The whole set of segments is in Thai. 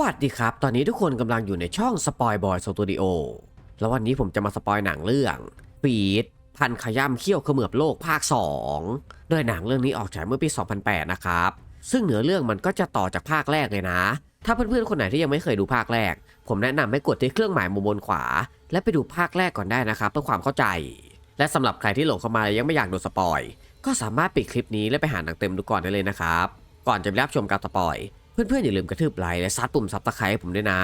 วัสดีครับ ตอนนี้ทุกคนกำลังอยู่ในช่องสปอยบอยสตูดิโอแล้ววันนี้ผมจะมาสปอยหนังเรื่องฟีดพันขย่ำเขี้ยวเขมือบโลกภาค 2 โดยหนังเรื่องนี้ออกฉายเมื่อปี 2008 นะครับ ซึ่งเนื้อเรื่องมันก็จะต่อจากภาคแรกเลยนะ ถ้าเพื่อนๆ คนไหนที่ยังไม่เคยดูภาคแรก ผมแนะนำให้กดที่เครื่องหมายมุมบนขวา และไปดูภาคแรกก่อนได้นะครับเพื่อความเข้าใจ และสำหรับใครที่หลงเข้ามาแล้วยังไม่อยากโดนสปอย ก็สามารถปิดคลิปนี้และไปหาหนังเต็มดูก่อนได้เลยนะครับ ก่อนจะไปรับชมการสปอย เพื่อนๆอย่าลืมกระทืบไลค์และซัดปุ่มซับสไครต์ให้ผมด้วยนะ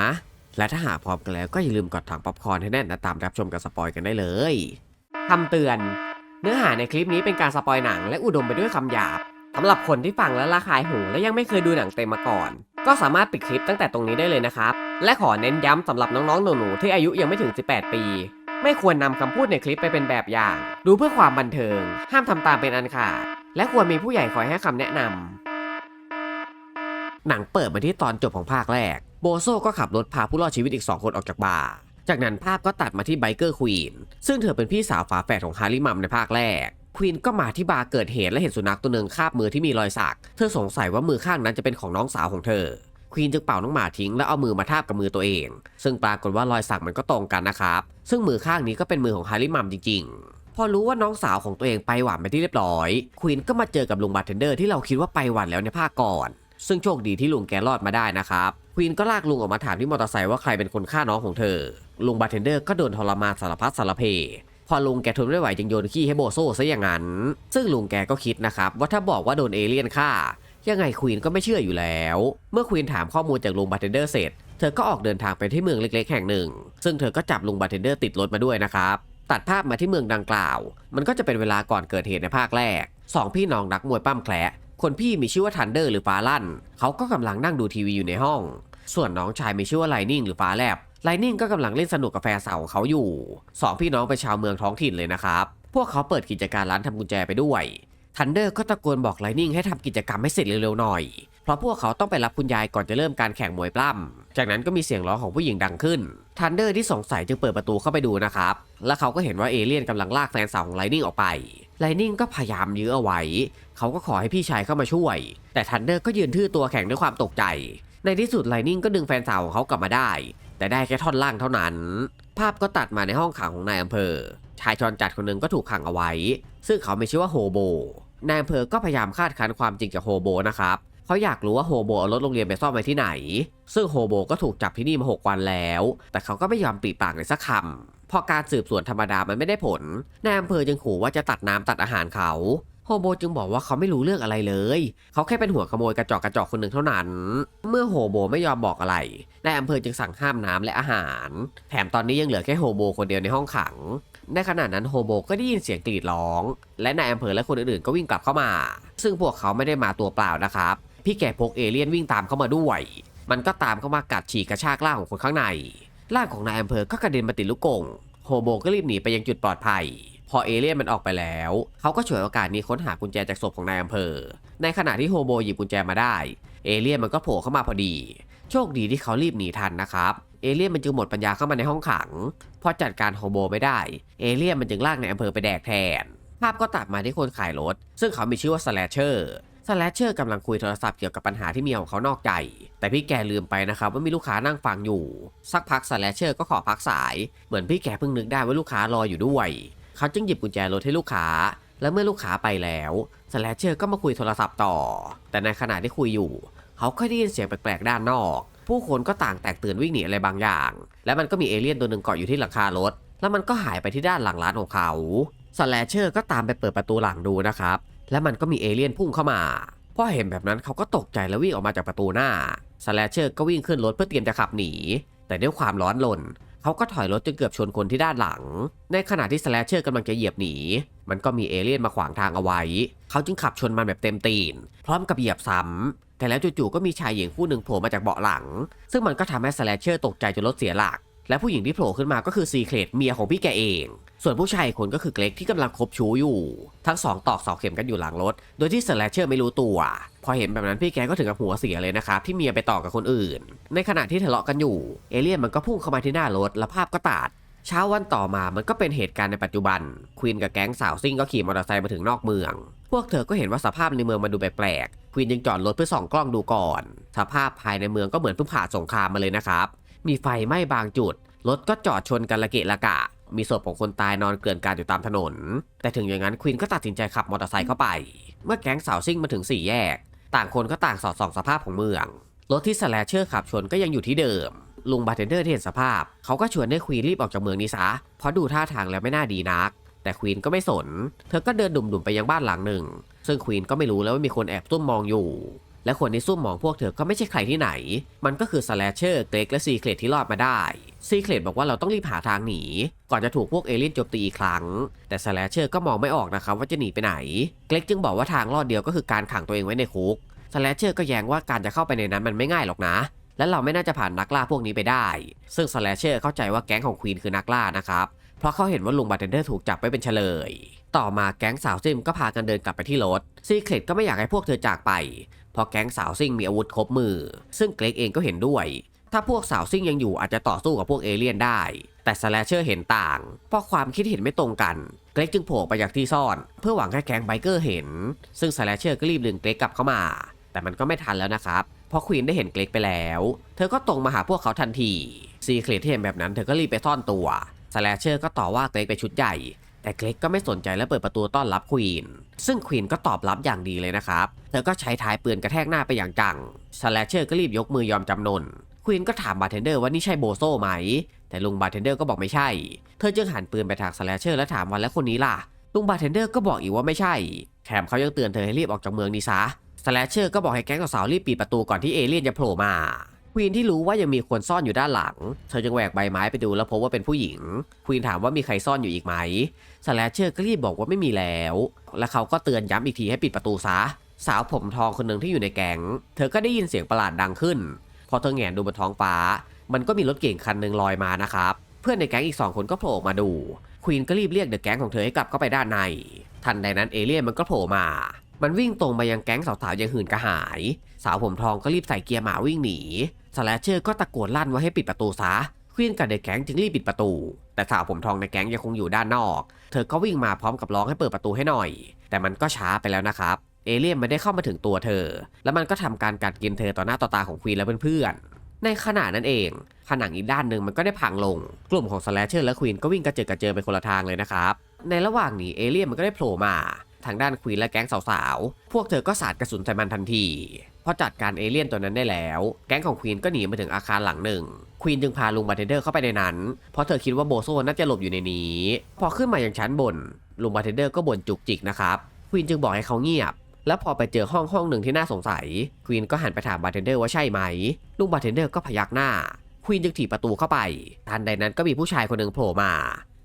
และถ้าหากพร้อมกันแล้วก็อย่าลืมกดถังป๊อปคอร์นให้แน่นและตามรับชมการสปอยกันได้เลยคำเตือน เนื้อหาในคลิปนี้เป็นการสปอยหนังและอุดมไปด้วยคำหยาบสำหรับคนที่ฟังแล้วระคายหูและยังไม่เคยดูหนังเต็มมาก่อน ก็สามารถปิดคลิปตั้งแต่ตรงนี้ได้เลยนะครับ และขอเน้นย้ำสำหรับน้องๆหนูๆที่อายุยังไม่ถึง 18 ปี ไม่ควรนำคำพูดในคลิปไปเป็นแบบอย่าง ดูเพื่อความบันเทิง ห้ามทำตามเป็นอันขาด และควรมีผู้ใหญ่คอยให้คำแนะนำ หนังเปิดมาที่ตอนจบของภาคแรก โบโซก็ขับรถพาผู้รอดชีวิตอีก 2 คนออกจากบาร์จากนั้นภาพก็ตัดมาที่ไบเกอร์ควีนซึ่งเธอเป็นพี่สาวฝาแฝดของฮาริมัมในภาคแรกควีนก็มาที่บาร์เกิดเหตุและเห็นสุนัขตัวหนึ่งคาบมือที่มีรอยสัก เธอสงสัยว่ามือข้างนั้นจะเป็นของน้องสาวของเธอ ควีนจึงเป่าน้องหมาทิ้งแล้วเอามือมาทาบกับมือตัวเอง ซึ่งปรากฏว่ารอยสักมันก็ตรงกันนะครับ ซึ่งมือข้างนี้ก็เป็นมือของฮาริมัมจริง ๆ พอรู้ว่าน้องสาวของตัวเองไปหวานไปที่เรียบร้อย ควีนก็มาเจอกับลุงบาร์เทนเดอร์ที่เราคิดว่าไปหวานแล้วในภาคก่อน ซึ่งโชคดีที่ลุงแกรอดมาได้นะครับควีนก็ลากลุงออกมาถามที่มอเตอร์ไซค์ว่าใครเป็นคนฆ่าน้องของเธอ ลุงบาร์เทนเดอร์ก็โดนทรมานสารพัดสารเพ พอลุงแกทนไม่ไหวจึงโยนขี้ให้โบโซซะอย่างนั้น ซึ่งลุงแกก็คิดนะครับว่าถ้าบอกว่าโดนเอเลี่ยนฆ่า ยังไงควีนก็ไม่เชื่ออยู่แล้ว เมื่อควีนถามข้อมูลจากลุงบาร์เทนเดอร์เสร็จ เธอก็ออกเดินทางไปที่เมืองเล็กๆแห่งหนึ่ง ซึ่งเธอก็จับลุงบาร์เทนเดอร์ติดรถมาด้วยนะครับตัดภาพมาที่เมืองดังกล่าว มันก็จะเป็นเวลาก่อนเกิดเหตุในภาคแรกสองพี่น้องนักมวยปั้มแคละ คนพี่มีชื่อว่าทันเดอร์หรือฟ้าลั่น เขาก็กำลังนั่งดูทีวีอยู่ในห้อง ส่วนน้องชายมีชื่อว่าไลนิ่งหรือฟ้าแลบไลนิ่งก็กำลังเล่นสนุกกับแฟนสาวของเขาอยู่สองพี่น้องเป็นชาวเมืองท้องถิ่นเลยนะครับ พวกเขาเปิดกิจการร้านทำกุญแจไปด้วยทันเดอร์ก็ตะโกนบอกไลนิ่งให้ทำกิจกรรมให้เสร็จเร็วๆหน่อย เพราะพวกเขาต้องไปรับคุณยายก่อนจะเริ่มการแข่งมวยปล้ำ จากนั้นก็มีเสียงร้องของผู้หญิงดังขึ้น ทันเดอร์ที่สงสัยจึงเปิดประตูเข้าไปดูนะครับ และเขาก็เห็นว่าเอเลี่ยนกำลังลากแฟนสาวของไลนิ่งออกไปไลนิ่งก็พยายามยื้อเอาไว้ เขาก็ขอให้พี่ชายเข้ามาช่วย แต่ทันเดอร์ก็ยืนทื่อตัวแข็งด้วยความตกใจ ในที่สุดไลนิ่งก็ดึงแฟนสาวของเขากลับมาได้ แต่ได้แค่ท่อนล่างเท่านั้น ภาพก็ตัดมาในห้องขังของนายอำเภอ ชายจรจัดคนหนึ่งก็ถูกขังเอาไว้ ซึ่งเขาไม่ชื่อว่าโฮโบนายอำเภอก็พยายามคาดคั้นความจริงจากโฮโบนะครับ เขาอยากรู้ว่าโฮโบเอารถโรงเรียนไปซ่อมไว้ที่ไหน ซึ่งโฮโบก็ถูกจับที่นี่มา6วันแล้ว แต่เขาก็ไม่ยอมปีปากเลยสักคำพอการสืบสวนธรรมดามันไม่ได้ผลนายอำเภอจึงขู่ว่าจะตัดน้ำตัดอาหารเขาโฮโบจึงบอกว่าเขาไม่รู้เรื่องอะไรเลย เขาแค่เป็นหัวขโมยกระจอกกระจอกคนหนึ่งเท่านั้น เมื่อโฮโบไม่ยอมบอกอะไร นายอำเภอจึงสั่งห้ามน้ำและอาหาร แถมตอนนี้ยังเหลือแค่โฮโบคนเดียวในห้องขัง ในขณะนั้นโฮโบก็ได้ยินเสียงกรีดร้อง และนายอำเภอและคนอื่นๆก็วิ่งกลับเข้ามา ซึ่งพวกเขาไม่ได้มาตัวเปล่านะครับ พี่แก่พกเอเลี่ยนวิ่งตามเข้ามาด้วย มันก็ตามเข้ามากัดฉีกกระชากร่างของคนข้างในร่างของนายอำเภอก็กระเด็นมาติดลูกกงโฮโบก็รีบหนีไปยังจุดปลอดภัย พอเอเลี่ยนมันออกไปแล้ว เขาก็ฉวยโอกาสนี้ค้นหากุญแจจากศพของนายอำเภอ ในขณะที่โฮโบหยิบกุญแจมาได้ เอเลี่ยนมันก็โผล่เข้ามาพอดี โชคดีที่เขารีบหนีทันนะครับ เอเลี่ยนมันจึงหมดปัญญาเข้ามาในห้องขัง พอจัดการโฮโบไม่ได้ เอเลี่ยนมันจึงลากนายอำเภอไปแดกแทน ภาพก็ตัดมาที่คนขายรถ ซึ่งเขามีชื่อว่าสแลชเชอร์ สแลชเชอร์กำลังคุยโทรศัพท์เกี่ยวกับปัญหาที่เมียของเขานอกใจ แต่พี่แกลืมไปนะครับว่ามีลูกค้านั่งฟังอยู่ สักพักสแลชเชอร์ก็ขอพักสาย เหมือนพี่แกเพิ่งนึกได้ว่าลูกค้ารออยู่ด้วย เขาจึงหยิบกุญแจรถให้ลูกค้า และเมื่อลูกค้าไปแล้วสแลชเชอร์ก็มาคุยโทรศัพท์ต่อ แต่ในขณะที่คุยอยู่ เขาก็ได้ยินเสียงแปลกๆด้านนอก ผู้คนก็ต่างแตกตื่นวิ่งหนีอะไรบางอย่าง และมันก็มีเอเลี่ยนตัวหนึ่งเกาะอยู่ที่หลังคารถ แล้วมันก็หายไปที่ด้านหลังร้านของเขาสแลชเชอร์ก็ตามไปเปิดประตูหลังดูนะครับ และมันก็มีเอเลี่ยนพุ่งเข้ามาพอเห็นแบบนั้นเขาก็ตกใจแล้ววิ่งออกมาจากประตูหน้าสแลเชอร์ก็วิ่งขึ้นรถเพื่อเตรียมจะขับหนี แต่ด้วยความร้อนรนเขาก็ถอยรถจนเกือบชนคนที่ด้านหลัง ในขณะที่สแลเชอร์กำลังจะเหยียบหนี มันก็มีเอเลี่ยนมาขวางทางเอาไว้ เขาจึงขับชนมันแบบเต็มตีน พร้อมกับเหยียบซ้ำแต่แล้วจู่ๆก็มีชายหญิงคู่หนึ่งโผล่มาจากเบาะหลัง ซึ่งมันก็ทำให้สแลเชอร์ตกใจจนรถเสียหลัก และผู้หญิงที่โผล่ขึ้นมาก็คือซีเครตเมียของพี่แกเอง ส่วนผู้ชายคนก็คือเกรกที่กำลังคบชู้อยู่ ทั้งสองตอกเสาเข็มกันอยู่หลังรถ โดยที่สแลชเชอร์ไม่รู้ตัว พอเห็นแบบนั้นพี่แกก็ถึงกับหัวเสียเลยนะครับที่เมียไปต่อกับคนอื่น ในขณะที่ทะเลาะกันอยู่ เอเลี่ยนมันก็พุ่งเข้ามาที่หน้ารถแล้วภาพก็ตัดเช้าวันต่อมามันก็เป็นเหตุการณ์ในปัจจุบัน ควีนกับแก๊งสาวซิ่งก็ขี่มอเตอร์ไซค์มาถึงนอกเมือง พวกเธอก็เห็นว่าสภาพในเมืองมันดูแปลกๆ ควีนยังจอดรถเพื่อส่องกล้องดูก่อน สภาพภายในเมืองก็เหมือนเพิ่งผ่านสงครามมาเลยนะครับ มีไฟไหม้บางจุด รถก็จอดชนกันละเกะละกะ มีศพของคนตายนอนเกลื่อนกลาดอยู่ตามถนน แต่ถึงอย่างนั้นควีนก็ตัดสินใจขับมอเตอร์ไซค์เข้าไป เมื่อแก๊งสาวซิ่งมาถึงสี่แยก ต่างคนก็ต่างสอดส่องสภาพของเมือง รถที่สแลเชอร์ขับชนก็ยังอยู่ที่เดิม ลุงบาร์เทนเดอร์ที่เห็นสภาพ เขาก็ชวนให้ควีนรีบออกจากเมืองนี้ซะ เพราะดูท่าทางแล้วไม่น่าดีนัก แต่ควีนก็ไม่สน เธอก็เดินดุ่มๆไปยังบ้านหลังหนึ่ง ซึ่งควีนก็ไม่รู้แล้วว่ามีคนแอบซุ่มมองอยู่ และคนที่ซุ่มมองพวกเธอก็ไม่ใช่ใครที่ไหน มันก็คือสแลชเชอร์เกรกและซีเคลตที่รอดมาได้ ซีเคลตบอกว่าเราต้องรีบหาทางหนี ก่อนจะถูกพวกเอเลี่ยนโจมตีอีกครั้ง แต่สแลชเชอร์ก็มองไม่ออกนะครับว่าจะหนีไปไหน เกรกจึงบอกว่าทางรอดเดียวก็คือการขังตัวเองไว้ในคุกสแลชเชอร์ก็แย้งว่าการจะเข้าไปในนั้นมันไม่ง่ายหรอกนะ และเราไม่น่าจะผ่านนักล่าพวกนี้ไปได้ ซึ่งสแลชเชอร์เข้าใจว่าแก๊งของควีนคือนักล่านะครับเพราะเขาเห็นว่าลุงบาร์เทนเดอร์ถูกจับไปเป็นเฉลย ต่อมาแก๊งสาวซิมก็พากันเดินกลับไปที่รถซีเครตก็ไม่อยากให้พวกเธอจากไป เพราะแก๊งสาวซิ่งมีอาวุธครบมือ ซึ่งเกรกเองก็เห็นด้วย ถ้าพวกสาวซิ่งยังอยู่อาจจะต่อสู้กับพวกเอเลี่ยนได้ แต่สแลเชอร์เห็นต่าง เพราะความคิดเห็นไม่ตรงกัน เกรกจึงโผล่ไปจากที่ซ่อน เพื่อหวังให้แก๊งไบเกอร์เห็น ซึ่งสแลเชอร์ก็รีบดึงเกรกกลับเข้ามา แต่มันก็ไม่ทันแล้วนะครับ เพราะควีนได้เห็นเกรกไปแล้ว เธอก็ตรงมาหาพวกเขาทันทีซีเครตที่เห็นแบบนั้นเธอก็รีบไปซ่อนตัวสแลเชอร์ก็ต่อว่าเกรกไปชุดใหญ่ แต่เกรกก็ไม่สนใจและเปิดประตูต้อนรับควีน ซึ่งควีนก็ตอบรับอย่างดีเลยนะครับ เธอก็ใช้ท้ายปืนกระแทกหน้าไปอย่างจังสแลชเชอร์ก็รีบยกมือยอมจำนน ควีนก็ถามบาร์เทนเดอร์ว่านี่ใช่โบโซไหม แต่ลุงบาร์เทนเดอร์ก็บอกไม่ใช่ เธอจึงหันปืนไปทางสแลชเชอร์และถามว่าแล้วคนนี้ล่ะ ลุงบาร์เทนเดอร์ก็บอกอีกว่าไม่ใช่ แถมเขายังเตือนเธอให้รีบออกจากเมืองนี้ซะสแลชเชอร์ก็บอกให้แก๊งสาวๆรีบปิดประตูก่อนที่เอเลี่ยนจะโผล่มา ควีนที่รู้ว่ายังมีคนซ่อนอยู่ด้านหลัง เธอจึงแหวกใบไม้ไปดูแล้วพบว่าเป็นผู้หญิง ควีนถามว่ามีใครซ่อนอยู่อีกไหมสแลชเชอร์ก็รีบบอกว่าไม่มีแล้ว และเขาก็เตือนย้ำอีกทีให้ปิดประตูซะ สาวผมทองคนหนึ่งที่อยู่ในแก๊ง เธอก็ได้ยินเสียงประหลาดดังขึ้น พอเธอแงนดูบนท้องฟ้า มันก็มีรถเก่งคันหนึ่งลอยมานะครับ เพื่อนในแก๊งอีกสองคนก็โผล่ออกมาดู ควีนก็รีบเรียกเดอะแก๊งของเธอให้กลับเข้าไปด้านใน ทันใดนั้นเอเลี่ยนมันก็โผล่มามันวิ่งตรงมายังแก๊งสาวๆยังหื่นกระหาย สาวผมทองก็รีบใส่เกียร์หมาวิ่งหนี สแลชเชอร์ก็ตะโกนลั่นว่าให้ปิดประตูซะควีนกับเดอะแก๊งจึงรีบปิดประตู แต่สาวผมทองในแก๊งยังคงอยู่ด้านนอก เธอก็วิ่งมาพร้อมกับร้องให้เปิดประตูให้หน่อย แต่มันก็ช้าไปแล้วนะครับ เอเลี่ยนไม่ได้เข้ามาถึงตัวเธอ แล้วมันก็ทำการกัดกินเธอต่อหน้าต่อตาของควีนและเพื่อนๆ ในขณะนั้นเอง ผนังอีกด้านหนึ่งมันก็ได้พังลง กลุ่มของสแลชเชอร์และควีนก็วิ่งกระเจิดกระเจิงไปคนละทางเลยนะครับ ในระหว่างนี้เอเลี่ยนมันก็ได้โผล่มา ทางด้านควีนและแก๊งสาวๆ พวกเธอก็สาดกระสุนใส่มันทันที พอจัดการเอเลี่ยนตัวนั้นได้แล้ว แก๊งของควีนก็หนีมาถึงอาคารหลังหนึ่งควีนจึงพาลุงบาร์เทนเดอร์เข้าไปในนั้น เพราะเธอคิดว่าโบโซน่าจะหลบอยู่ในนี้ พอขึ้นมาอย่างชั้นบนลุงบาร์เทนเดอร์ก็บ่นจุกจิกนะครับควีนจึงบอกให้เขาเงียบ แล้วพอไปเจอห้องห้องหนึ่งที่น่าสงสัยควีนก็หันไปถามบาร์เทนเดอร์ว่าใช่ไหมลุงบาร์เทนเดอร์ก็พยักหน้าควีนจึงถีบประตูเข้าไป ทันใดนั้นก็มีผู้ชายคนหนึ่งโผล่มา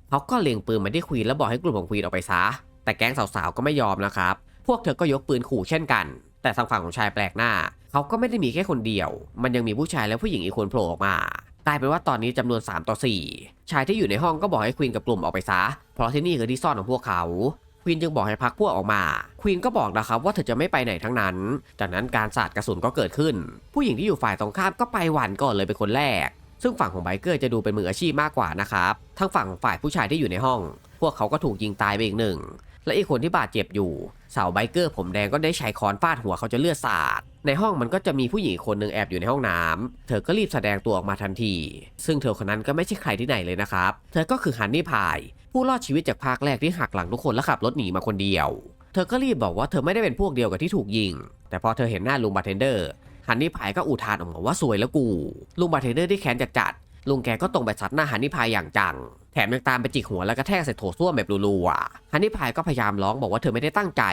เขาก็เล็งปืนมาที่ควีนแล้วบอกให้กลุ่มของควีนออกไปซะ แต่แก๊งสาวๆก็ไม่ยอมนะครับ พวกเธอก็ยกปืนขู่เช่นกัน แต่ทางฝั่งของชายแปลกหน้า เขาก็ไม่ได้มีแค่คนเดียว มันยังมีผู้ชายและผู้หญิงอีกคนโผล่ออกมากลายเป็นว่าตอนนี้จำนวน 3 ต่อ 4 ชายที่อยู่ในห้องก็บอกให้ควีนกับกลุ่มออกไปซะ เพราะที่นี่คือที่ซ่อนของพวกเขาควีนจึงบอกให้พักพวกออกมา ควีนก็บอกนะครับว่าเธอจะไม่ไปไหนทั้งนั้น จากนั้นการสาดกระสุนก็เกิดขึ้น ผู้หญิงที่อยู่ฝ่ายตรงข้ามก็ไปหวันก่อนเลยเป็นคนแรก ซึ่งฝั่งของไบเกอร์จะดูเป็นมืออาชีพมากกว่านะครับ ทั้งฝั่งฝ่ายผู้ชายที่อยู่ในห้อง พวกเขาก็ถูกยิงตายไปอีกหนึ่ง และอีกคนที่บาดเจ็บอยู่ สาวไบเกอร์ผมแดงก็ได้ใช้ค้อนฟาดหัวเขาจะเลือดสาด ในห้องมันก็จะมีผู้หญิงคนหนึ่งแอบอยู่ในห้องน้ำเธอก็รีบแสดงตัวออกมาทันที ซึ่งเธอคนนั้นก็ไม่ใช่ใครที่ไหนเลยนะครับ เธอก็คือฮันนี่พาย ผู้รอดชีวิตจากภาคแรกที่หักหลังทุกคนและขับรถหนีมาคนเดียว เธอก็รีบบอกว่าเธอไม่ได้เป็นพวกเดียวกับที่ถูกยิง แต่พอเธอเห็นหน้าลุงบาร์เทนเดอร์ฮันนี่พายก็อุทานออกมาว่าสวยแล้วกู ลุงบาร์เทนเดอร์ที่แค้นจัด ลุงแกก็ตรงไปซัดหน้าฮันนี่พายอย่างจัง แถมยังตามไปจิกหัวแล้วก็แทกใส่โถส้วมแบบรัวๆฮันนี่พายก็พยายามร้องบอกว่าเธอไม่ได้ตั้งใจ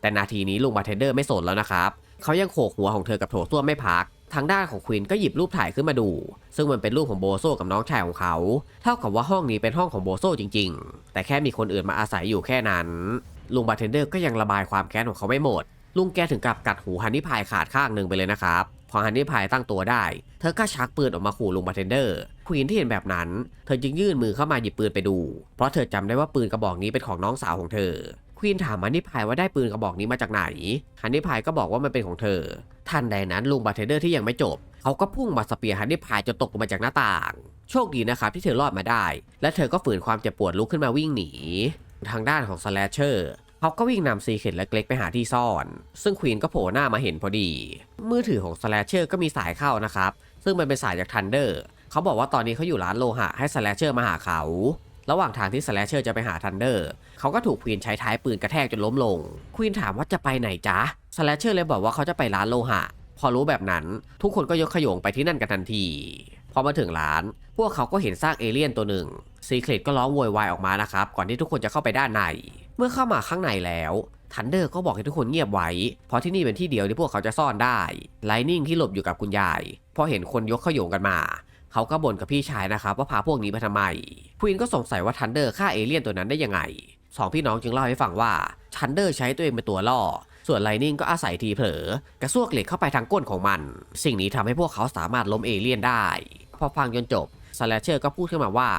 แต่นาทีนี้ลุงบาร์เทนเดอร์ไม่สนแล้วนะครับเขายังโขกหัวของเธอกับโถส้วมไม่พักทางด้านของควีนก็หยิบรูปถ่ายขึ้นมาดู ซึ่งมันเป็นรูปของโบโซกับน้องชายของเขา เท่ากับว่าห้องนี้เป็นห้องของโบโซจริง ๆ แต่แค่มีคนอื่นมาอาศัยอยู่แค่นั้น ลุงบาร์เทนเดอร์ก็ยังระบายความแค้นของเขาไม่หมด ลุงแกถึงกับกัดหูฮันนี่พายขาดข้างหนึ่งไปเลยนะครับ พอฮันนี่พายตั้งตัวได้ เธอก็ชักปืนออกมาขู่ลุงบาร์เทนเดอร์ควีนที่เห็นแบบนั้น เธอจึงยื่นมือเข้ามาหยิบปืนไปดู เพราะเธอจำได้ว่าปืนกระบอกนี้เป็นของน้องสาวของเธอ ควีนถามฮันนี่พายว่าได้ปืนกระบอกนี้มาจากไหน ฮันนี่พายก็บอกว่ามันเป็นของเธอ ทันใดนั้นลุงบาร์เทนเดอร์ที่ยังไม่จบ เขาก็พุ่งมาสเปียร์ฮันนี่พายจนตกลงมาจากหน้าต่าง โชคดีนะครับที่เธอรอดมาได้ และเธอก็ฝืนความเจ็บปวดลุกขึ้นมาวิ่งหนี ทางด้านของสแลชเชอร์ เขาก็วิ่งนำซีเข็ดและเกล็กไปหาที่ซ่อน ซึ่งควีนก็โผล่หน้ามาเห็นพอดี มือถือของสแลชเชอร์ก็มีสายเข้านะครับ ซึ่งมันเป็นสายจากทันเดอร์เขาบอกว่าตอนนี้เขาอยู่ร้านโลหะให้สแลชเชอร์มาหาเขา ระหว่างทางที่สแลชเชอร์จะไปหาทันเดอร์เขาก็ถูกควีนใช้ท้ายปืนกระแทกจนล้มลง ควีนถามว่าจะไปไหนจ๊ะสแลชเชอร์เลยบอกว่าเขาจะไปร้านโลหะ พอรู้แบบนั้น ทุกคนก็ยกขยงไปที่นั่นกันทันที อมาถึงร้าน พวกเขาก็เห็นซากเอเลี่ยนตัวหนึ่งซีเครตก็ร้องโวยวายออกมานะครับก่อนที่ทุกคนจะเข้าไปด้านใน เมื่อเข้ามาข้างในแล้วทันเดอร์ก็บอกให้ทุกคนเงียบไว้ เพราะที่นี่เป็นที่เดียวที่พวกเขาจะซ่อนได้ไลนิ่งที่หลบอยู่กับคุณยาย พอเห็นคนยกขโยงกันมา เขาก็บ่นกับพี่ชายนะครับว่าพาพวกนี้มาทำไมควีนก็สงสัยว่าทันเดอร์ฆ่าเอเลี่ยนตัวนั้นได้ยังไงสองพี่น้องจึงเล่าให้ฟังว่าทันเดอร์ใช้ตัวเองเป็นตัวล่อ ส่วนไลนิ่งก็อาศัยทีเผลอกระซวกเหล็กเข้าไปทางก้นของมัน สิ่งนี้ทำให้พวกเขาสามารถล้มเอเลี่ยนได้ พอฟังจนจบสแลเชอร์ก็พูดขึ้นมาว่า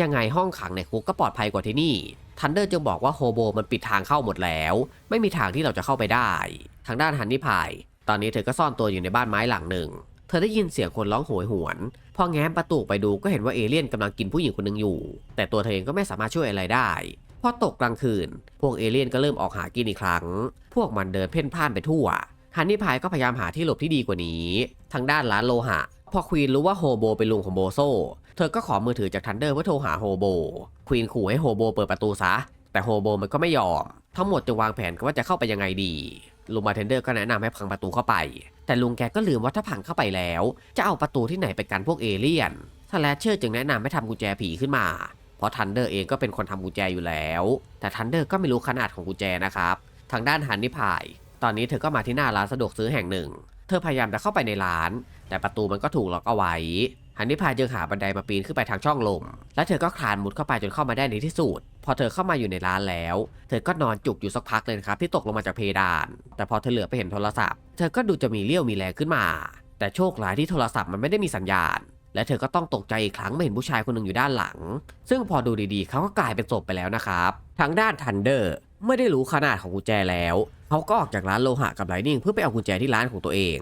ยังไงห้องขังในคุกก็ปลอดภัยกว่าที่นี่ทันเดอร์จึงบอกว่าโฮโบมันปิดทางเข้าหมดแล้ว ไม่มีทางที่เราจะเข้าไปได้ ทางด้านฮันนี่พาย ตอนนี้เธอก็ซ่อนตัวอยู่ในบ้านไม้หลังหนึ่ง เธอได้ยินเสียงคนร้องโหยหวน พอแง้มประตูไปดูก็เห็นว่าเอเลี่ยนกำลังกินผู้หญิงคนหนึ่งอยู่ แต่ตัวเธอเองก็ไม่สามารถช่วยอะไรได้พอตกกลางคืน พวกเอเลี่ยนก็เริ่มออกหากินอีกครั้ง พวกมันเดินเพ่นพ่านไปทั่วฮันนี่พายก็พยายามหาที่หลบที่ดีกว่านี้ ทางด้านร้านโลหะ พอควีนรู้ว่าโฮโบเป็นลุงของโบโซ เธอก็ขอมือถือจากทันเดอร์เพื่อโทรหาโฮโบ ควีนขู่ให้โฮโบเปิดประตูซะ แต่โฮโบมันก็ไม่ยอม ทั้งหมดจะวางแผนกันว่าจะเข้าไปยังไงดี ลุงมาเทนเดอร์ก็แนะนำให้พังประตูเข้าไป แต่ลุงแกก็ลืมว่าถ้าพังเข้าไปแล้ว จะเอาประตูที่ไหนไปกันพวกเอเลี่ยนสแลชเชอร์จึงแนะนำให้ทำกุญแจผีขึ้นมา เพราะทันเดอร์เองก็เป็นคนทำกุญแจอยู่แล้ว แต่ทันเดอร์ก็ไม่รู้ขนาดของกุญแจนะครับ ทางด้านฮันนี่พาย ตอนนี้เธอก็มาที่หน้าร้านสะดวกซื้อแห่งหนึ่ง เธอพยายามจะเข้าไปในร้าน แต่ประตูมันก็ถูกล็อกเอาไว้ฮันนี่พายจึงหาบันไดมาปีนขึ้นไปทางช่องลม และเธอก็คลานมุดเข้าไปจนเข้ามาได้ในที่สุด พอเธอเข้ามาอยู่ในร้านแล้ว เธอก็นอนจุกอยู่สักพักเลยครับที่ตกลงมาจากเพดาน แต่พอเธอเหลือไปเห็นโทรศัพท์ เธอก็ดูจะมีเลี้ยวมีแรงขึ้นมา แต่โชคร้ายที่โทรศัพท์มันไม่ได้มีสัญญาณ และเธอก็ต้องตกใจอีกครั้งเมื่อเห็นผู้ชายคนหนึ่งอยู่ด้านหลัง ซึ่งพอดูดีๆ เขาก็กลายเป็นศพไปแล้วนะครับ ทางด้านทันเดอร์ไม่ได้รู้ขนาดของกุญแจแล้ว เขาก็ออกจากร้านโลหะกับไลนิ่งเพื่อไปเอากุญแจที่ร้านของตัวเอง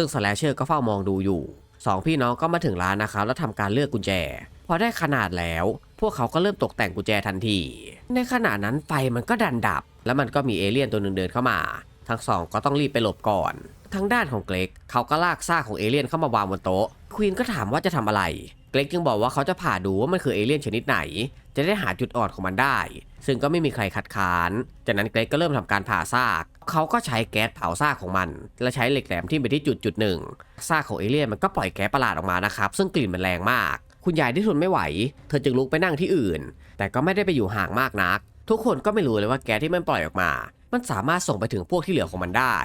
ซึ่งสแลเชอร์ก็เฝ้ามองดูอยู่สองพี่น้องก็มาถึงร้านนะครับแล้วทำการเลือกกุญแจ พอได้ขนาดแล้ว พวกเขาก็เริ่มตกแต่งกุญแจทันที ในขณะนั้นไฟมันก็ดันดับ แล้วมันก็มีเอเลี่ยนตัวหนึ่งเดินเข้ามา ทั้งสองก็ต้องรีบไปหลบก่อนทางด้านของเกรกเขาก็ลากซากของเอเลี่ยนเข้ามาวางบนโต๊ะควีนก็ถามว่าจะทำอะไร เกรกจึงบอกว่าเขาจะผ่าดูว่ามันคือเอเลี่ยนชนิดไหน จะได้หาจุดอ่อนของมันได้ ซึ่งก็ไม่มีใครคัดค้าน จากนั้นเกรกก็เริ่มทำการผ่าซาก เขาก็ใช้แก๊สเผาซากของมัน และใช้เหล็กแหลมทิ่มไปที่จุดจุดหนึ่งซากของเอเลี่ยนมันก็ปล่อยแก๊สประหลาดออกมานะครับ ซึ่งกลิ่นมันแรงมาก คุณยายที่ทนไม่ไหว เธอจึงลุกไปนั่งที่อื่น แต่ก็ไม่ได้ไปอยู่ห่างมากนัก ทุกคนก็ไม่รู้เลยว่าแก๊สที่มันปล่อยออกมา มันสามารถส่งไปถึงพวกที่เหลือของมันได้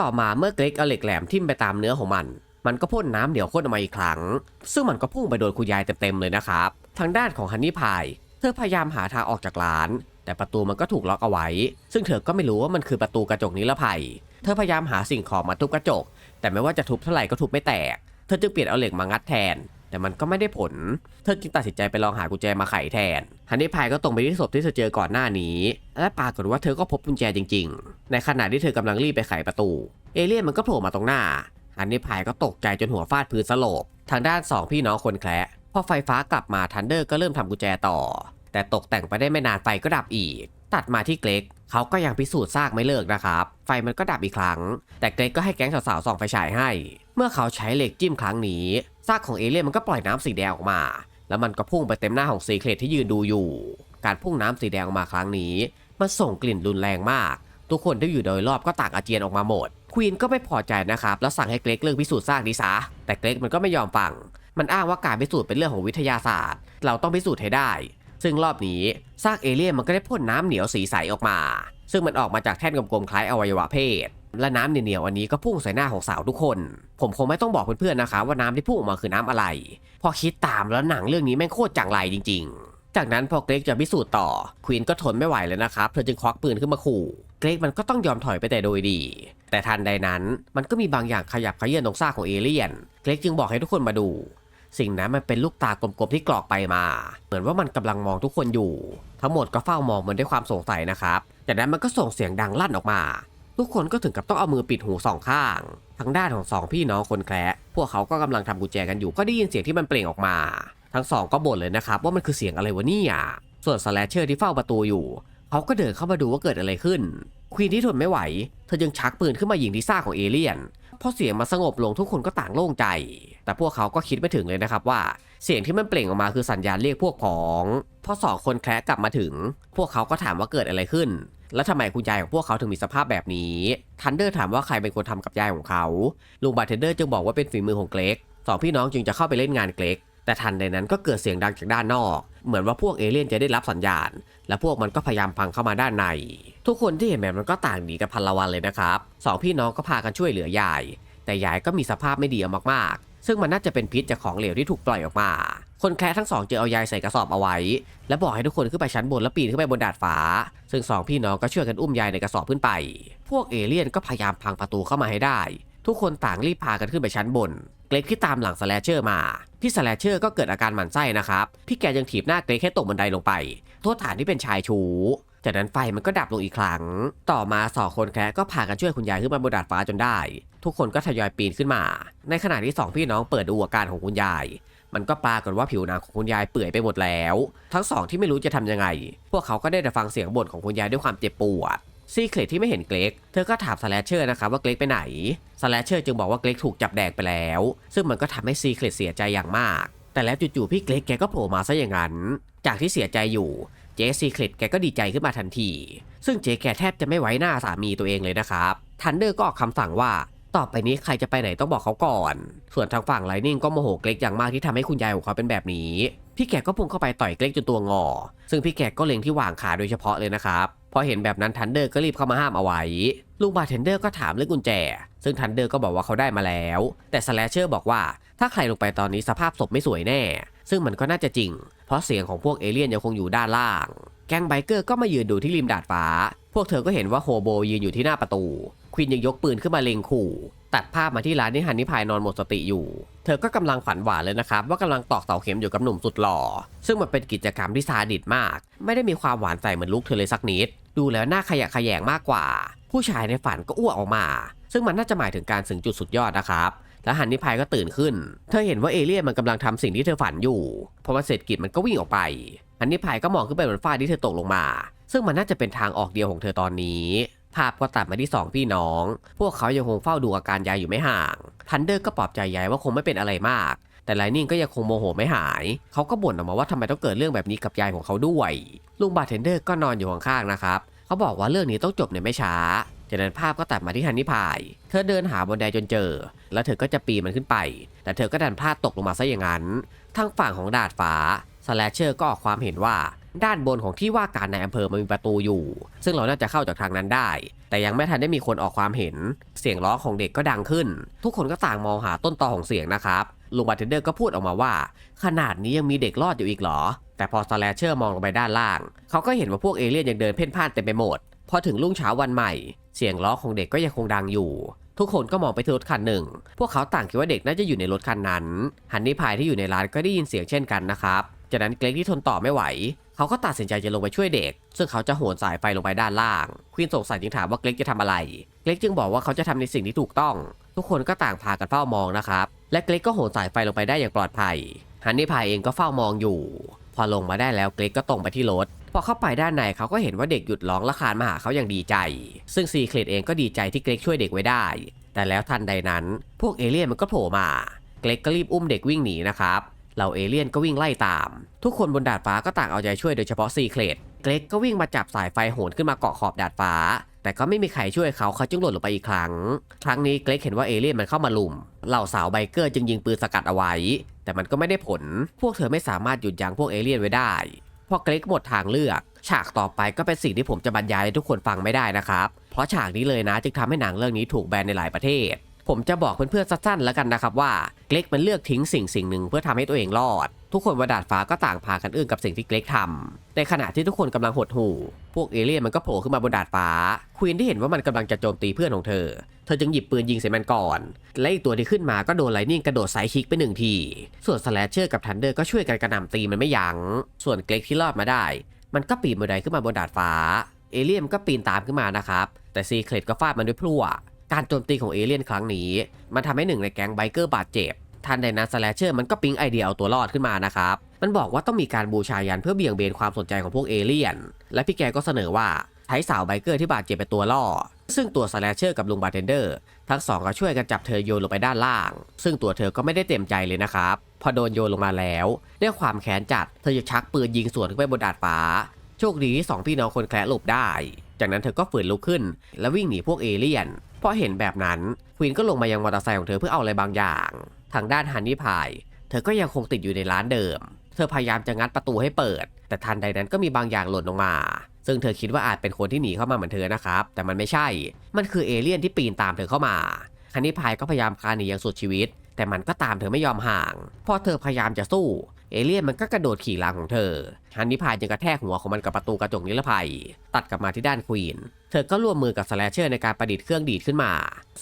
ต่อมาเมื่อเกรกเอาเหล็กแหลมทิ่มไปตามเนื้อของมัน มันก็พ่นน้ำเดี๋ยวพ่นออกมาอีกครั้ง ซึ่งมันก็พุ่งไปโดนคุณยายเต็มๆเลยนะครับ ทางด้านของฮันนี่พาย เธอพยายามหาทางออกจากร้าน แต่ประตูมันก็ถูกล็อกเอาไว้ ซึ่งเธอก็ไม่รู้ว่ามันคือประตูกระจกนิรภัย เธอพยายามหาสิ่งของมาทุบกระจก แต่ไม่ว่าจะทุบเท่าไหร่ก็ทุบไม่แตก เธอจึงเปลี่ยนเอาเหล็กมางัดแทน แต่มันก็ไม่ได้ผล เธอจึงตัดสินใจไปลองหากุญแจมาไขแทน ฮันนี่พายก็ตรงไปที่ศพที่เธอเจอก่อนหน้านี้ และปรากฏว่าเธอก็พบกุญแจจริง ๆ ในขณะที่เธอกำลังรีบไปไขประตู เอเลี่ยนมันก็โผล่มาตรงหน้า ฮันนี่พายก็ตกใจจนหัวฟาดพื้นสลบ ทางด้านสองพี่น้องคนแคละพอไฟฟ้ากลับมาทันเดอร์ก็เริ่มทำกุญแจต่อ แต่ตกแต่งไปได้ไม่นานไฟก็ดับอีก ตัดมาที่เกรกเขาก็ยังพิสูจน์ซากไม่เลิกนะครับ ไฟมันก็ดับอีกครั้ง แต่เกรกก็ให้แก๊งสาวๆส่องไฟฉายให้ เมื่อเขาใช้เหล็กจิ้มครั้งนี้ซากของเอเลี่ยนมันก็ปล่อยน้ำสีแดงออกมา แล้วมันก็พุ่งไปเต็มหน้าของซีเครตที่ยืนดูอยู่ การพุ่งน้ำสีแดงออกมาครั้งนี้ มันส่งกลิ่นรุนแรงมาก ทุกคนที่อยู่โดยรอบก็ต่างอาเจียนออกมาหมดควีนก็ไม่พอใจนะครับแล้วสั่งให้เกรกเลิกพิสูจน์ซากนี้ซะแต่เกรกมันก็ไม่ยอมฟัง มันอ้างว่าการพิสูจน์เป็นเรื่องของวิทยาศาสตร์ เราต้องพิสูจน์ให้ได้ ซึ่งรอบนี้ซากเอเลี่ยนมันก็ได้พ่นน้ำเหนียวสีใสออกมา ซึ่งมันออกมาจากแท่นกลมๆคล้ายอวัยวะเพศ และน้ำเหนียวๆอันนี้ก็พุ่งใส่หน้าของสาวทุกคน ผมคงไม่ต้องบอกเพื่อนๆนะคะ ว่าน้ำที่พุ่งออกมาคือน้ำอะไร พอคิดตามแล้วหนังเรื่องนี้แม่งโคตรจังไรจริง ๆ จากนั้นพอเกรกจะพิสูจน์ต่อควีนก็ทนไม่ไหวแล้วนะครับเธอจึงควักปืนขึ้นมาขู่เกรกมันก็ต้องยอมถอยไปแต่โดยดี แต่ทันใดนั้นมันก็มีบางอย่างขยับขยื่นตรงซากของเอเลี่ยน เกรกจึงบอกให้ทุกคนมาดู สิ่งนั้นมันเป็นลูกตากลมๆที่กรอกไปมา เหมือนว่ามันกำลังมองทุกคนอยู่ ทั้งหมดก็เฝ้ามองมันด้วยความสงสัยนะครับ จากนั้นมันก็ส่งเสียงดังลั่นออกมา ทุกคนก็ถึงกับต้องเอามือปิดหูสองข้าง ทางด้านของสองพี่น้องคนแคระพวกเขาก็กำลังทำกุญแจกันอยู่ ก็ได้ยินเสียงที่มันเปล่งออกมา ทั้งสองก็บ่นเลยนะครับว่ามันคือเสียงอะไรวะเนี่ยส่วนสแลชเชอร์ที่เฝ้าประตูอยู่ เขาก็เดินเข้ามาดูว่าเกิดอะไรขึ้นควีนที่ทนไม่ไหว เธอจึงชักปืนขึ้นมายิงที่ซาของเอเลี่ยน พอเสียงมาสงบลงทุกคนก็ต่างโล่งใจ แต่พวกเขาก็คิดไม่ถึงเลยนะครับว่า เสียงที่มันเปล่งออกมาคือสัญญาณเรียกพวกพ้องพอสองคนแคระกลับมาถึง พวกเขาก็ถามว่าเกิดอะไรขึ้น แล้วทำไมคุณยายของพวกเขาถึงมีสภาพแบบนี้ทันเดอร์ถามว่าใครเป็นคนทำกับยายของเขาลุงบาร์เทนเดอร์จึงบอกว่าเป็นฝีมือของเกรกสองพี่น้องจึงจะเข้าไปเล่นงานเกรกแต่ทันใดนั้นก็เกิดเสียงดังจากด้านนอก เหมือนว่าพวกเอเลี่ยนจะได้รับสัญญาณ และพวกมันก็พยายามพังเข้ามาด้านใน ทุกคนที่เห็นแบบนั้นก็ต่างหนีกันพันละวันเลยนะครับสองพี่น้องก็พากันช่วยเหลือยาย แต่ยายก็มีสภาพไม่ดีอามากๆ ซึ่งมันน่าจะเป็นพิษจากของเหลวที่ถูกปล่อยออกมา คนแคร์ทั้งสองจึงเอายายใส่กระสอบเอาไว้ และบอกให้ทุกคนขึ้นไปชั้นบนและปีนขึ้นไปบนดาดฟ้า ซึ่งสองพี่น้องก็ช่วยกันอุ้มยายในกระสอบขึ้นไป พวกเอเลี่ยนก็พยายามพังประตูเข้ามาให้ได้ ทุกคนต่างรีบพากันขึ้นไปชั้นบน เกรกที่ตามหลังสแลชเชอร์มาพี่สแลชเชอร์ก็เกิดอาการหมันไส้นะครับ พี่แกยังถีบหน้าเกรกให้ตกบันไดลงไป โทษฐานที่เป็นชายชูจากนั้นไฟมันก็ดับลงอีกครั้ง ต่อมาสองคนแคะก็พากันช่วยคุณยายขึ้นมาบนดาดฟ้าจนได้ ทุกคนก็ทยอยปีนขึ้นมา ในขณะที่สองพี่น้องเปิดดูอาการของคุณยาย มันก็ปรากฏว่าผิวหนังของคุณยายเปื่อยไปหมดแล้ว ทั้งสองที่ไม่รู้จะทำยังไง พวกเขาก็ได้แต่ฟังเสียงบ่นของคุณยายด้วยความเจ็บปวด ซีเคลตที่ไม่เห็นเกรกเธอก็ถามสแลชเชอร์นะครับว่าเกรกไปไหนสแลชเชอร์จึงบอกว่าเกรกถูกจับแดกไปแล้ว ซึ่งมันก็ทำให้ซีเคลตเสียใจอย่างมาก แต่แล้วจู่ๆพี่เกรกแกก็โผล่มาซะอย่างนั้น จากที่เสียใจอยู่เจสซีเคลตแกก็ดีใจขึ้นมาทันที ซึ่งเจแกแทบจะไม่ไว้หน้าสามีตัวเองเลยนะครับทันเดอร์ก็ออกคำสั่งว่าต่อไปนี้ใครจะไปไหนต้องบอกเขาก่อน ส่วนทางฝั่งไลนิ่งก็โมโหเกรกอย่างมากที่ทำให้คุณยายของเขาเป็นแบบนี้ พี่แกก็พุ่งเข้าไปต่อยเกรกจนตัวงอ ซึ่งพี่แกก็เล็งที่วางขาโดยเฉพาะเลยนะครับ พอเห็นแบบนั้นทันเดอร์ก็รีบเข้ามาห้ามเอาไว้ ลุงบาร์เทนเดอร์ก็ถามเรื่องกุญแจ ซึ่งทันเดอร์ก็บอกว่าเขาได้มาแล้ว แต่สแลชเชอร์บอกว่าถ้าใครลงไปตอนนี้สภาพศพไม่สวยแน่ ซึ่งมันก็น่าจะจริง เพราะเสียงของพวกเอเลี่ยนยังคงอยู่ด้านล่าง แก๊งไบเกอร์ก็มายืนดูที่ริมดาดฟ้า พวกเธอก็เห็นว่าโฮโบยืนอยู่ที่หน้าประตู ควีนยังยกปืนขึ้นมาเล็งขู่ ตัดภาพมาที่ร้านที่ฮันนี่พายนอนหมดสติอยู่ เธอก็กำลังฝันหวานเลยนะครับว่ากำลังตอกเสาเข็มอยู่กับหนุ่มสุดหล่อ ซึ่งมันเป็นกิจกรรมที่ซาดิสมาก ไม่ได้มีความหวานใสเหมือนลูกเธอเลยสักนิด ดูแล้วน่าขยะขยงมากกว่า ผู้ชายในฝันก็อ้วกออกมา ซึ่งมันน่าจะหมายถึงการถึงจุดสุดยอดนะครับแล้วฮันนี่พายก็ตื่นขึ้น เธอเห็นว่าเอเลี่ยนมันกำลังทำสิ่งที่เธอฝันอยู่พอมันเสร็จกิจมันก็วิ่งออกไปฮันนี่พายก็มองขึ้นไปบนฝ้าที่เธอตกลงมา ซึ่งมันน่าจะเป็นทางออกเดียวของเธอตอนนี้ภาพก็ตัดมาที่สองพี่น้อง พวกเขายังคงเฝ้าดูอาการยายอยู่ไม่ห่าง ทันเดอร์ก็ปลอบใจยายว่าคงไม่เป็นอะไรมาก แต่ไลนิ่งก็ยังคงโมโหไม่หาย เขาก็บ่นออกมาว่าทำไมต้องเกิดเรื่องแบบนี้กับยายของเขาด้วย ลุงบาร์เทนเดอร์ก็นอนอยู่ข้างๆนะครับ เขาบอกว่าเรื่องนี้ต้องจบในไม่ช้า จากนั้นภาพก็ตัดมาที่ฮันนี่พาย เธอเดินหาบนไดจนเจอ แล้วเธอก็จะปีนมันขึ้นไป แต่เธอก็ดันพลาดตกลงมาซะอย่างนั้น ทางฝั่งของดาดฟ้าสแลชเชอร์ก็ออกความเห็นว่าด้านบนของที่ว่าการในอำเภอมันมีประตูอยู่ ซึ่งเราน่าจะเข้าจากทางนั้นได้ แต่ยังไม่ทันได้มีคนออกความเห็น เสียงร้องของเด็กก็ดังขึ้น ทุกคนก็ต่างมองหาต้นตอของเสียงนะครับ ลุงบาร์เทนเดอร์ก็พูดออกมาว่า ขนาดนี้ยังมีเด็กรอดอยู่อีกเหรอ แต่พอสแลชเชอร์มองลงไปด้านล่าง เขาก็เห็นว่าพวกเอเลี่ยนยังเดินเพ่นพ่านเต็มไปหมด พอถึงรุ่งเช้าวันใหม่ เสียงร้อของเด็กก็ยังคงดังอยู่ ทุกคนก็มองไปที่รถคันหนึ่ง พวกเขาต่างคิดว่าเด็กน่าจะอยู่ในรถคันนั้น ฮันนี่พายที่อยู่ในร้านก็ได้ยินเสียงเช่นกันนะครับ จากนั้นเกรกที่ทนต่อไม่ไหว เขาก็ตัดสินใจจะลงไปช่วยเด็ก ซึ่งเขาจะโหนสายไฟลงไปด้านล่าง ควีนสงสัยจึงถามว่าเกรกจะทำอะไร เกรกจึงบอกว่าเขาจะทำในสิ่งที่ถูกต้อง ทุกคนก็ต่างพากันเฝ้ามองนะครับ และเกรกก็โหนสายไฟลงไปได้อย่างปลอดภัยฮันนี่พายเองก็เฝ้ามองอยู่ พอลงมาได้แล้วเกรกก็ตรงไปที่รถ พอเข้าไปด้านในเขาก็เห็นว่าเด็กหยุดร้องและคานมาหาเขาอย่างดีใจ ซึ่งซีเคลตเองก็ดีใจที่เกรกช่วยเด็กไว้ได้ แต่แล้วทันใดนั้น พวกเอเลี่ยนมันก็โผล่มา เกรกก็รีบอุ้มเด็กวิ่งหนีนะครับเหล่าเอเลี่ยนก็วิ่งไล่ตาม ทุกคนบนดาดฟ้าก็ต่างเอาใจช่วยโดยเฉพาะซีเคลตเกรกก็วิ่งมาจับสายไฟโหนขึ้นมาเกาะขอบดาดฟ้า แต่ก็ไม่มีใครช่วยเขาเขาจึงหล่นลงไปอีกครั้ง ครั้งนี้เกรกเห็นว่าเอเลี่ยนมันเข้ามาลุม เหล่าสาวไบเกอร์จึงยิงปืนสกัดเอาไว้ แต่มันก็ไม่ได้ผล พวกเธอไม่สามารถหยุดยั้งพวกเอเลี่ยนไว้ได้ พอเกรกหมดทางเลือก ฉากต่อไปก็เป็นสิ่งที่ผมจะบรรยายให้ทุกคนฟังไม่ได้นะครับ เพราะฉากนี้เลยนะจึงทำให้หนังเรื่องนี้ถูกแบนในหลายประเทศ ผมจะบอกเพื่อนๆสั้นๆแล้วกันนะครับว่า เกรกมันเลือกทิ้งสิ่งสิ่งหนึ่งเพื่อทำให้ตัวเองรอด ทุกคนบนดาดฟ้าก็ต่างพากันอึ้งกับสิ่งที่เกรกทำในขณะที่ทุกคนกำลังหดหู่ พวกเอเลี่ยนมันก็โผล่ขึ้นมาบนดาดฟ้า ควีนที่เห็นว่ามันกำลังจะโจมตีเพื่อนของเธอ เธอจึงหยิบปืนยิงใส่มันก่อน และอีกตัวที่ขึ้นมาก็โดนไลนิ่งกระโดดไซคิกไปหนึ่งที ส่วนสแลชเชอร์กับทันเดอร์ก็ช่วยกันกระหน่ำตีมันไม่ยัง้ง ส่วนเกรกที่รอดมาได้ มันก็ปีนบันไดขึ้นมาบนดาดฟ้า เอเลี่ยนก็ปีนตามขึ้นมานะครับ แต่ซีเคลตก็ฟาดมันด้วยพลั่ว การโจมตีของเอเลี่ยนครั้งนี้ มันทำให้หนึ่งในแก๊งไบเกอร์บาดเจ็บ ทันใดนั้นสแลชเชอร์มันก็ปิ๊งไอเดียเอาตัวรอดขึ้นมานะครับ มันบอกว่าต้องมีการบูชายันเพื่อเบี่ยงเบนความสนใจของพวกเอเลี่ยน และพี่แกก็เสนอว่าใช้สาวไบเกอร์ที่บาดเจ็บเป็นตัวล่อ ซึ่งตัวสแลชเชอร์กับลุงบาร์เทนเดอร์ ทั้งสองก็ช่วยกันจับเธอโยนลงไปด้านล่าง ซึ่งตัวเธอก็ไม่ได้เต็มใจเลยนะครับ พอโดนโยนลงมาแล้วด้วยความแค้นจัด เธอจะชักปืนยิงสวนขึ้นไปบนดาดฟ้า โชคดีที่สองพี่น้องคนแคร์หลบได้ จากนั้นเธอก็ฝืนลุกขึ้น และวิ่งหนีพวกเอเลี่ยน พอเห็นแบบนั้นควีนก็ลงมายังมอเตอร์ไซค์ของเธอเพื่อเอาอะไรบางอย่าง ทางด้านฮันนี่พาย เธอก็ยังคงติดอยู่ในร้านเดิม เธอพยายามจะงัดประตูให้เปิด แต่ทันใดนั้นก็มีบางอย่างหล่นลงมา ซึ่งเธอคิดว่าอาจเป็นคนที่หนีเข้ามาเหมือนเธอนะครับ แต่มันไม่ใช่ มันคือเอเลี่ยนที่ปีนตามเธอเข้ามาฮันนี่พายก็พยายามคลานหนีอย่างสุดชีวิต แต่มันก็ตามเธอไม่ยอมห่าง พอเธอพยายามจะสู้ เอเลี่ยนมันก็กระโดดขี่หลังของเธอ ฮันนี่พายจึงกระแทกหัวของมันกับประตูกระจกนิรภัย ตัดกลับมาที่ด้านควีน เธอก็ร่วมมือกับสแลชเชอร์ในการประดิษฐ์เครื่องดีดขึ้นมา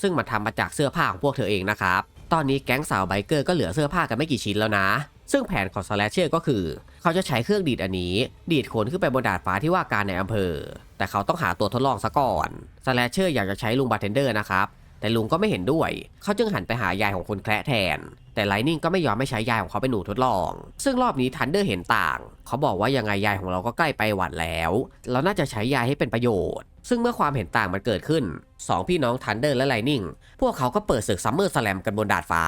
ซึ่งมันทำมาจากเสื้อผ้าของพวกเธอเองนะครับ ตอนนี้แก๊งสาวไบเกอร์ก็เหลือเสื้อผ้ากันไม่กี่ชิ้นแล้วนะ ซึ่งแผนของสแลชเชอร์ก็คือ เขาจะใช้เครื่องดีดอันนี้ ดีดขนขึ้นไปบนดาดฟ้าที่ว่าการในอำเภอ แต่เขาต้องหาตัวทดลองซะก่อนสแลชเชอร์อยากจะใช้ลุงบาร์เทนเดอร์นะครับ แต่ลุงก็ไม่เห็นด้วย เขาจึงหันไปหายายของคนแคระแทน แต่ไลนิ่งก็ไม่ยอมไม่ใช้ยายของเขาเป็นหนูทดลอง ซึ่งรอบนี้ทันเดอร์เห็นต่าง เขาบอกว่ายังไงยายของเราก็ใกล้ไปหวัดแล้ว เราน่าจะใช้ยายให้เป็นประโยชน์ ซึ่งเมื่อความเห็นต่างมันเกิดขึ้นสองพี่น้องทันเดอร์และไลนิ่ง พวกเขาก็เปิดศึกซัมเมอร์สแลมกันบนดาดฟ้า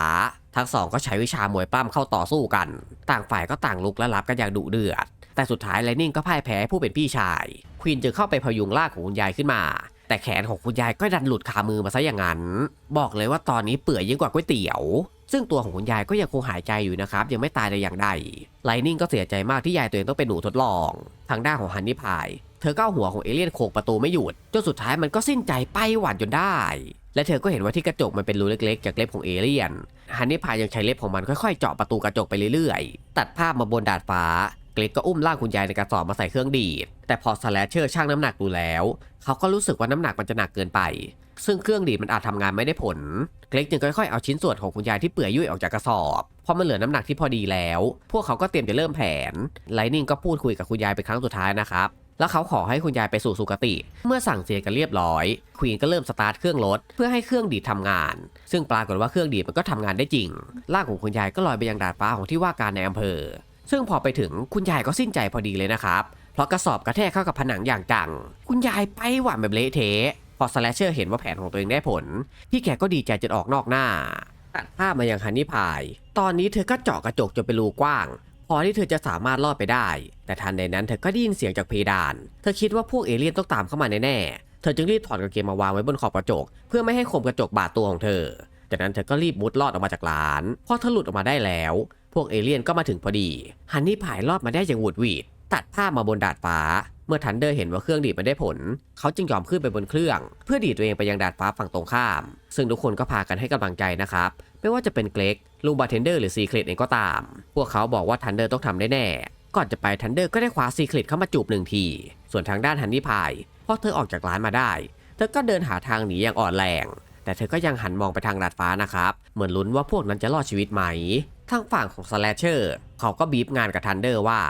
ทั้งสองก็ใช้วิชามวยปล้ำเข้าต่อสู้กัน ต่างฝ่ายก็ต่างลุกและรับกันอย่างดุเดือด แต่สุดท้ายไลนิ่งก็พ่ายแพ้ผู้เป็นพี่ชาย ควีนจึงเข้าไปพยุงร่างของคุณยายขึ้นมา แต่แขนของคุณยายก็ดันหลุดคามือมาซะอย่างนั้น บอกเลยว่าตอนนี้เปื่อยยิ่งกว่าก๋วยเตี๋ยว ซึ่งตัวของคุณยายก็ยังคงหายใจอยู่นะครับ ยังไม่ตายแต่อย่างใดไลนิ่งก็เสียใจมากที่ยายตัวเองต้องเป็นหนูทดลอง ทางด้านของฮันนี่พาย เธอก็เอาหัวของเอเลี่ยนโขกประตูไม่หยุดจนสุดท้ายมันก็สิ้นใจไปหวานจนได้ และเธอก็เห็นว่าที่กระจกมันเป็นรูเล็กๆ จากเล็บของเอเลี่ยนฮันนี่พายยังใช้เล็บของมันค่อยๆเจาะประตูกระจกไปเรื่อยๆ ตัดภาพมาบนดาดฟ้าเกรกก็อุ้มร่างคุณยายในกระสอบมาใส่เครื่องดีด แต่พอสแลชเชอร์ชั่งน้ำหนักดูแล้ว เขาก็รู้สึกว่าน้ำหนักมันจะหนักเกินไป ซึ่งเครื่องดีดมันอาจทำงานไม่ได้ผล เกรกจึงค่อยๆเอาชิ้นส่วนของคุณยายที่เปื่อยยุ่ยออกจากกระสอบพอมันเหลือน้ำหนักที่พอดีแล้ว พวกเขาก็เตรียมจะเริ่มแผนไลนิ่งก็พูดคุยกับคุณยายเป็นครั้งสุดท้ายนะครับแล้วเขาขอให้คุณยายไปสู่สุคติ เมื่อสั่งเสียกันเรียบร้อย ควีนก็เริ่มสตาร์ทเครื่องรถเพื่อให้เครื่องดีดทำงาน ซึ่งปรากฏว่าเครื่องดีดมันก็ทำงานได้จริง ร่างของคุณยายก็ลอยไปยังดาดฟ้าของที่ว่าการในอำเภอ ซึ่งพอไปถึงคุณยายก็สิ้นใจพอดีเลยนะครับ เพราะกระสอบกระแทกเข้ากับผนังอย่างจัง คุณยายไปหวานแบบเละเทะพอสแลชเชอร์เห็นว่าแผนของตัวเองได้ผล พี่แกก็ดีใจจนออกนอกหน้าตัดภาพมายังฮันนี่พาย ตอนนี้เธอก็เจาะกระจกจนเป็นรูกว้าง พอที่เธอจะสามารถรอดไปได้ แต่ทันใดนั้นเธอก็ได้ยินเสียงจากเพดาน เธอคิดว่าพวกเอเลี่ยนต้องตามเข้ามาแน่ๆ เธอจึงรีบถอดกางเกงมาวางไว้บนขอบกระจก เพื่อไม่ให้คมกระจกบาดตัวของเธอ จากนั้นเธอก็รีบมุดลอดออกมาจากร้าน พอเธอหลุดออกมาได้แล้ว พวกเอเลี่ยนก็มาถึงพอดี ฮันนี่พายรอดมาได้อย่างหวุดหวิด ตัดภาพมาบนดาดฟ้า เมื่อทันเดอร์เห็นว่าเครื่องดีดไมันได้ผล เขาจึงยอมขึ้นไปบนเครื่อง เพื่อดีดตัวเองไปยังดาดฟ้าฝั่งตรงข้าม ซึ่งทุกคนก็พากันให้กำลังใจนะครับ ไม่ว่าจะเป็นเกรกลุงบาร์เทนเดอร์หรือซีเครตเองก็ตาม พวกเขาบอกว่าทันเดอร์ต้องทำได้แน่ก่อนจะไปทันเดอร์ก็ได้คว้าซีเครตเข้ามาจูบหนึ่งที ส่วนทางด้านฮันนี่พายพอเธอออกจากร้านมาได้ เธอก็เดินหาทางหนีอย่างอ่อนแรง แต่เธอก็ยังหันมองไปทางดาดฟ้านะครับ เหมือนลุ้นว่าพวกนั้นจะรอดชีวิตไหม ทางฝั่งของสแลชเชอร์ เขาก็บีบงานกับทันเดอร์ว่า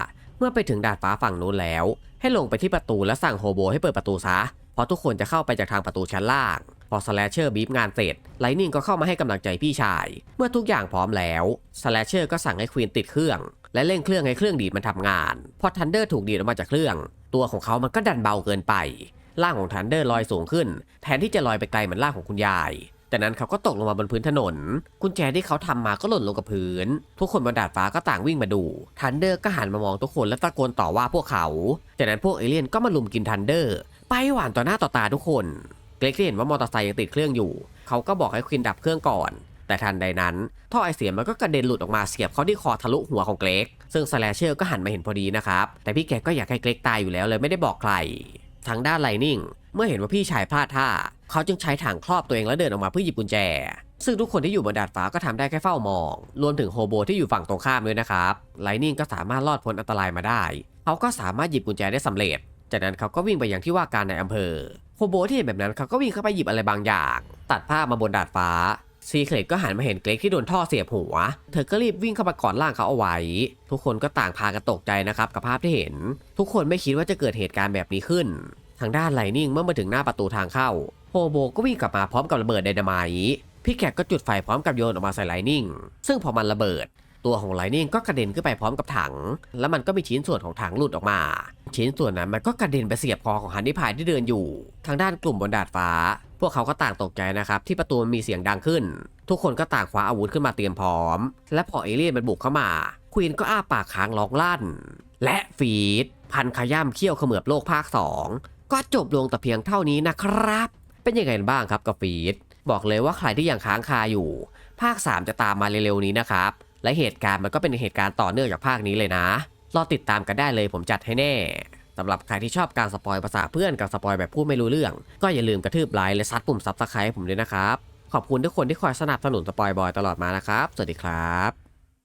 เมื่อไปถึงดาดฟ้าฝั่งนู้นแล้ว ให้ลงไปที่ประตูและสั่งโฮโบให้เปิดประตูซะ เพราะทุกคนจะเข้าไปจากทางประตูชั้นล่าง พอสแลชเชอร์บีบงานเสร็จไลนิ่งก็เข้ามาให้กำลังใจพี่ชาย เมื่อทุกอย่างพร้อมแล้วสแลชเชอร์ก็สั่งให้ควีนติดเครื่อง และเร่งเครื่องให้เครื่องดีดมันทำงาน พอทันเดอร์ถูกดีดออกมาจากเครื่อง ตัวของเขามันก็ดันเบาเกินไปร่างของทันเดอร์ลอยสูงขึ้น แทนที่จะลอยไปไกลเหมือนร่างของคุณยาย จากนั้นเขาก็ตกลงมาบนพื้นถนน กุญแจที่เขาทำมาก็หล่นลงกับพื้น ทุกคนบนดาดฟ้าก็ต่างวิ่งมาดู ทันเดอร์ก็หันมามองทุกคนและตะโกนต่อว่าพวกเขาจากนั้นพวกเอเลี่ยนก็มาลุมกินทันเดอร์ ไปหวานต่อหน้าต่อตาทุกคน เกรกที่เห็นว่ามอเตอร์ไซค์ยังติดเครื่องอยู่ เขาก็บอกให้ควินดับเครื่องก่อน แต่ทันใดนั้น ท่อไอเสียมันก็กระเด็นหลุดออกมาเสียบเขาที่คอทะลุหัวของเกรก ซึ่งสแลเชอร์ก็หันมาเห็นพอดีนะครับ แต่พี่แกก็อยากให้เกรกตายอยู่แล้วเลยไม่ได้บอกใคร ทางด้านไลนิ่งเมื่อเห็นว่าพี่ชายพลาดท่า เขาจึงใช้ถังครอบตัวเองแล้วเดินออกมาเพื่อหยิบกุญแจ ซึ่งทุกคนที่อยู่บนดาดฟ้าก็ทำได้แค่เฝ้ามอง รวมถึงโฮโบที่อยู่ฝั่งตรงข้ามด้วยนะครับไลนิ่งก็สามารถรอดพ้นอันตรายมาได้ เขาก็สามารถหยิบกุญแจได้สำเร็จ จากนั้นเขาก็วิ่งไปย่างที่ว่าการในอำเภอโฮโบที่เห็นแบบนั้นเขาก็วิ่งเข้าไปหยิบอะไรบางอย่าง ตัดภาพมาบนดาดฟ้าซีเครตก็หันมาเห็นเกรกที่โดนท่อเสียบหัว เธอก็รีบวิ่งเข้ามากอดร่างเขาเอาไว้ ทุกคนก็ต่างพากันตกใจนะครับกับภาพที่เห็น ทุกคนไม่คิดว่าจะเกิดเหตุการณ์แบบนี้ขึ้น ทางด้านไลนิ่งเมื่อมาถึงหน้าประตูทางเข้า โฮโบก็วิ่งกลับมาพร้อมกับระเบิดไดนามต์พี่แขกก็จุดไฟพร้อมกับโยนออกมาใส่ไลนิ่ง ซึ่งพอมันระเบิด ตัวของไลนิ่งก็กระเด็นขึ้นไปพร้อมกับถัง แล้วมันก็มีชิ้นส่วนของถังหลุดออกมา ชิ้นส่วนนั้นมันก็กระเด็นไปเสียบคอของฮันนี่พายที่เดินอยู่ ทางด้านกลุ่มบนดาดฟ้า พวกเขาก็ต่างตกใจนะครับที่ประตูมีเสียงดังขึ้น ทุกคนก็ต่างคว้าอาวุธขึ้นมาเตรียมพร้อม และพอเอเลี่ยนมันบุกเข้ามา ควีนก็อ้าปากค้างร้องลั่น และฟีดพันขย่ำเขี้ยวเขมือบโลกภาค 2 ก็จบลงแต่เพียงเท่านี้นะครับ เป็นยังไงบ้างครับกับฟีดบอกเลยว่าใครที่ยังค้างคาอยู่ ภาค 3 จะตามมาเร็วๆนี้นะครับ และเหตุการณ์มันก็เป็นเหตุการณ์ต่อเนื่องจากภาคนี้เลยนะรอติดตามกันได้เลยผมจัดให้แน่สำหรับใครที่ชอบการสปอยภาษาเพื่อนกับสปอยแบบพูดไม่รู้เรื่อง ก็อย่าลืมกระทืบไลค์และซัดปุ่มซับสไครต์ผมด้วยนะครับ ขอบคุณทุกคนที่คอยสนับสนุนสปอยบอยตลอดมานะครับ สวัสดีครับ